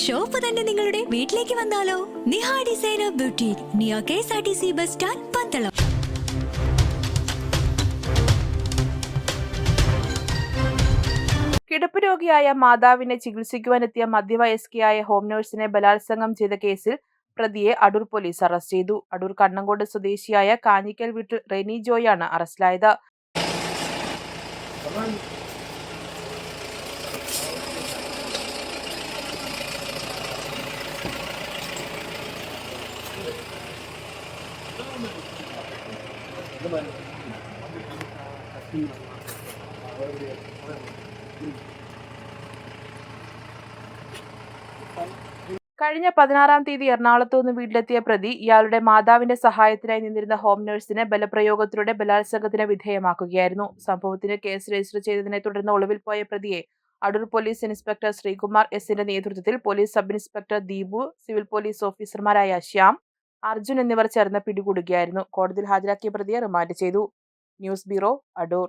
Shop തന്നെ നിങ്ങളുടെ വീട്ടിലേക്ക് വന്നാലോ? നിഹ ഡിസൈനർ ബ്യൂട്ടി നിയ K S R T C bus stand Pandalam. കിടപ്പ് രോഗിയായ മാതാവിനെ ചികിത്സിക്കുവാനെത്തിയ മധ്യവയസ്കയായ ഹോം നഴ്സിനെ ബലാത്സംഗം ചെയ്ത കേസിൽ പ്രതിയെ അടൂർ പോലീസ് അറസ്റ്റ് ചെയ്തു. അടൂർ കണ്ണങ്കോട് സ്വദേശിയായ കാഞ്ഞിക്കൽ വീട്ടിൽ റെനി ജോയാണ് അറസ്റ്റിലായത്. കഴിഞ്ഞ പതിനാറാം തീയതി എറണാകുളത്തു നിന്ന് വീട്ടിലെത്തിയ പ്രതി ഇയാളുടെ മാതാവിന്റെ സഹായത്തിനായി നിന്നിരുന്ന ഹോം നഴ്സിനെ ബലപ്രയോഗത്തിലൂടെ ബലാത്സംഗത്തിന് വിധേയമാക്കുകയായിരുന്നു. സംഭവത്തിന് കേസ് രജിസ്റ്റർ ചെയ്തതിനെ തുടർന്ന് ഒളിവിൽ പോയ പ്രതിയെ അടൂർ പോലീസ് ഇൻസ്പെക്ടർ ശ്രീകുമാർ എസിന്റെ നേതൃത്വത്തിൽ police sub inspector Deepu civil police ഓഫീസർമാരായ ശ്യാം അർജുൻ എന്നിവർ ചേർന്ന് പിടികൂടുകയായിരുന്നു. കോടതിയിൽ ഹാജരാക്കിയ പ്രതിയെ റിമാൻഡ് ചെയ്തു. News bureau Adoor.